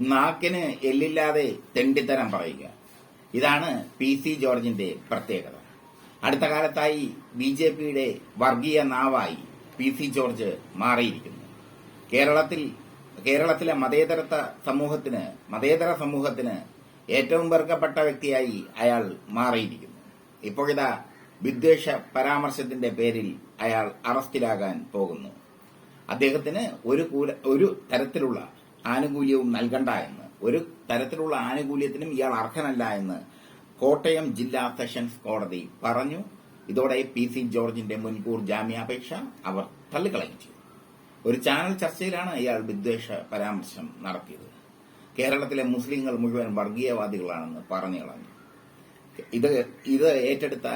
നാക്കിന് എല്ലില്ലാതെ തെണ്ടിത്തരം പറയുക. ഇതാണ് P C ജോർജിന്റെ പ്രത്യേകത. അടുത്ത കാലത്തായി ബി ജെ പിയുടെ വർഗീയ നാവായി പി സി ജോർജ് മാറിയിരിക്കുന്നു. കേരളത്തിൽ കേരളത്തിലെ മതേതരത്വ സമൂഹത്തിന് മതേതര സമൂഹത്തിന് ഏറ്റവും വെറുക്കപ്പെട്ട വ്യക്തിയായി അയാൾ മാറിയിരിക്കുന്നു. ഇപ്പോഴിതാ വിദ്വേഷ പരാമർശത്തിന്റെ പേരിൽ അയാൾ അറസ്റ്റിലാകാൻ പോകുന്നു. അദ്ദേഹത്തിന് ഒരു ഒരു തരത്തിലുള്ള ആനുകൂല്യവും നൽകണ്ട എന്ന്. ഒരു തരത്തിലുള്ള ആനുകൂല്യത്തിനും ഇയാൾ അർഹനല്ല എന്ന് കോട്ടയം ജില്ലാ സെഷൻസ് കോടതി പറഞ്ഞു. ഇതോടെ പി സി ജോർജിന്റെ മുൻകൂർ ജാമ്യാപേക്ഷ അവർ തള്ളിക്കളയും ചെയ്തു. ഒരു ചാനൽ ചർച്ചയിലാണ് ഇയാൾ വിദ്വേഷ പരാമർശം നടത്തിയത്. കേരളത്തിലെ മുസ്ലിങ്ങൾ മുഴുവൻ വർഗീയവാദികളാണെന്ന് പറഞ്ഞു കളഞ്ഞു. ഇത് ഇത് ഏറ്റെടുത്ത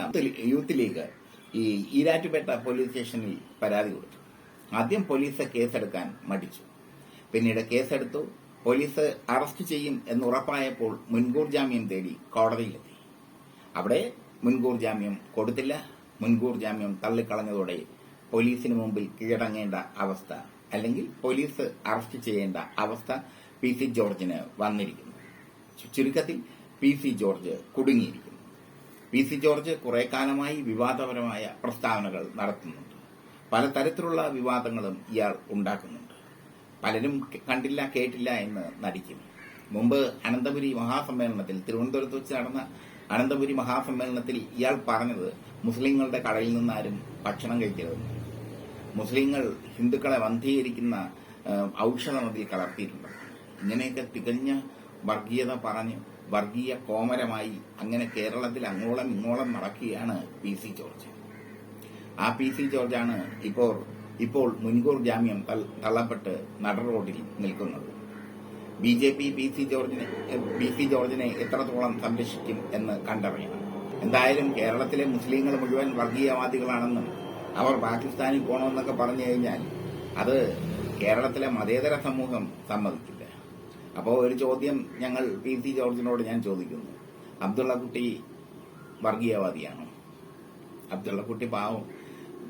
യൂത്ത് ലീഗ് ഈ ഈരാറ്റുപേട്ട പോലീസ് സ്റ്റേഷനിൽ പരാതി കൊടുത്തു. ആദ്യം പോലീസ് കേസെടുക്കാൻ മടിച്ചു. പിന്നീട് കേസെടുത്തു. പോലീസ് അറസ്റ്റ് ചെയ്യും എന്ന് ഉറപ്പായപ്പോൾ മുൻകൂർ ജാമ്യം തേടി കോടതിയിലെത്തി. അവിടെ മുൻകൂർ ജാമ്യം കൊടുത്തില്ല. മുൻകൂർ ജാമ്യം തള്ളിക്കളഞ്ഞതോടെ പോലീസിന് മുമ്പിൽ കീഴടങ്ങേണ്ട അവസ്ഥ അല്ലെങ്കിൽ പോലീസ് അറസ്റ്റ് ചെയ്യേണ്ട അവസ്ഥ പി സി ജോർജിന് വന്നിരിക്കുന്നു. ചുരുക്കത്തിൽ പി സി ജോർജ് കുടുങ്ങിയിരിക്കുന്നു. പി സി ജോർജ് കുറെ കാലമായി വിവാദപരമായ പ്രസ്താവനകൾ നടത്തുന്നുണ്ട്. പലതരത്തിലുള്ള വിവാദങ്ങളും ഇയാൾ ഉണ്ടാക്കുന്നുണ്ട്. പലരും കണ്ടില്ല കേട്ടില്ല എന്ന് നടിക്കും. മുമ്പ് അനന്തപുരി മഹാസമ്മേളനത്തിൽ തിരുവനന്തപുരത്ത് വെച്ച് നടന്ന അനന്തപുരി മഹാസമ്മേളനത്തിൽ ഇയാൾ പറഞ്ഞത് മുസ്ലിങ്ങളുടെ കടയിൽ നിന്നാരും ഭക്ഷണം കഴിക്കരുതെന്ന്. മുസ്ലിങ്ങൾ ഹിന്ദുക്കളെ വന്ധീകരിക്കുന്ന ഔഷധം അതിൽ കലർത്തിയിട്ടുണ്ട്. ഇങ്ങനെയൊക്കെ തികഞ്ഞ വർഗീയത പറഞ്ഞ് വർഗീയ കോമരമായി അങ്ങനെ കേരളത്തിൽ അങ്ങോളം ഇങ്ങോളം നടക്കുകയാണ് പി സി ജോർജ്. ആ പി സി ജോർജാണ് ഇപ്പോൾ ഇപ്പോൾ മുൻകൂർ ജാമ്യം തള്ളപ്പെട്ട് നട റോഡിൽ നിൽക്കുന്നത്. B J P P C ജോർജിനെ പി സി ജോർജിനെ എത്രത്തോളം സംരക്ഷിക്കും എന്ന് കണ്ടറിയണം. എന്തായാലും കേരളത്തിലെ മുസ്ലിങ്ങൾ മുഴുവൻ വർഗീയവാദികളാണെന്നും അവർ പാകിസ്ഥാനിൽ പോകണമെന്നൊക്കെ പറഞ്ഞു കഴിഞ്ഞാൽ അത് കേരളത്തിലെ മതേതര സമൂഹം സമ്മതിക്കില്ല. അപ്പോൾ ഒരു ചോദ്യം ഞങ്ങൾ പി സി ജോർജിനോട് ഞാൻ ചോദിക്കുന്നു. അബ്ദുള്ളക്കുട്ടി വർഗീയവാദിയാണോ? അബ്ദുള്ളക്കുട്ടി പാവം.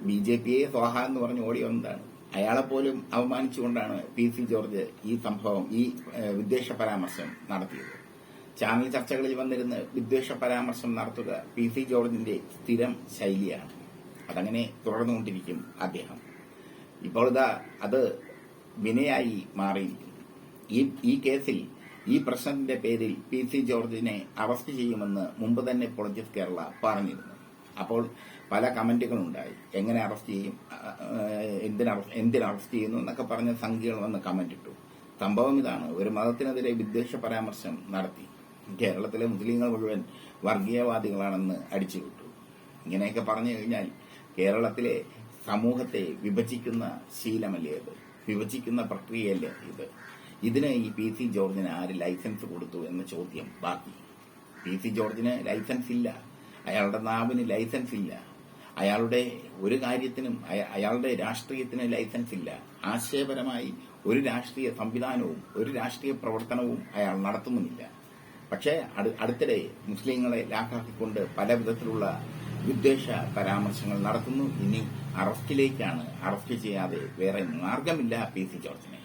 ബി ജെ പിയെ സ്വാഹ എന്ന് പറഞ്ഞ് ഓടി വന്നതാണ് അയാളെ പോലും അവമാനിച്ചുകൊണ്ടാണ് പി സി ജോർജ് ഈ സംഭവം ഈ വിദ്വേഷ പരാമർശം നടത്തിയത്. ചാനൽ ചർച്ചകളിൽ വന്നിരുന്ന് വിദ്വേഷ പരാമർശം നടത്തുക പി സി ജോർജിന്റെ സ്ഥിരം ശൈലിയാണ്. അതങ്ങനെ തുടർന്നുകൊണ്ടിരിക്കും അദ്ദേഹം. ഇപ്പോൾ ഇതാ അത് വിനയായി മാറിയിരിക്കുന്നു. ഈ ഈ കേസിൽ ഈ പ്രശ്നത്തിന്റെ പേരിൽ പി സി ജോർജിനെ അറസ്റ്റ് ചെയ്യുമെന്ന് മുമ്പ് തന്നെ പൊളിറ്റിക്സ് കേരള പറഞ്ഞിരുന്നു. അപ്പോൾ പല കമന്റുകളുണ്ടായി. എങ്ങനെ അറസ്റ്റ് ചെയ്യും? എന്തിനറസ്റ്റ് എന്തിന് അറസ്റ്റ് ചെയ്യുന്നു എന്നൊക്കെ പറഞ്ഞ സംഖ്യകൾ വന്ന് കമന്റ് ഇട്ടു. സംഭവം ഇതാണ്. ഒരു മതത്തിനെതിരെ വിദ്വേഷ പരാമർശം നടത്തി. കേരളത്തിലെ മുസ്ലിങ്ങൾ മുഴുവൻ വർഗീയവാദികളാണെന്ന് അടിച്ചുവിട്ടു ഇങ്ങനെയൊക്കെ പറഞ്ഞു കഴിഞ്ഞാൽ കേരളത്തിലെ സമൂഹത്തെ വിഭജിക്കുന്ന ശീലമല്ലേ ഇത്? വിഭജിക്കുന്ന പ്രക്രിയയല്ലേ ഇത്? ഇതിന് ഈ പി സി ജോർജിന് ആര് ലൈസൻസ് കൊടുത്തു എന്ന ചോദ്യം ബാക്കി. പി സി ജോർജിന് ലൈസൻസ് ഇല്ല. അയാളുടെ നാവിന് ലൈസൻസ് ഇല്ല. അയാളുടെ ഒരു കാര്യത്തിനും അയാളുടെ രാഷ്ട്രീയത്തിന് ലൈസൻസ് ഇല്ല. ആശയപരമായി ഒരു രാഷ്ട്രീയ സംവിധാനവും ഒരു രാഷ്ട്രീയ പ്രവർത്തനവും അയാൾ നടത്തുന്നുമില്ല പക്ഷേ അടു- അടുത്തിടെ മുസ്ലിങ്ങളെ ലാക്കാക്കിക്കൊണ്ട് പല വിധത്തിലുള്ള വിദ്വേഷ പരാമർശങ്ങൾ നടത്തുന്നു. ഇനി അറസ്റ്റിലേക്കാണ് അറസ്റ്റ് ചെയ്യാതെ വേറെ മാർഗമില്ല പി സി ജോർജിന്.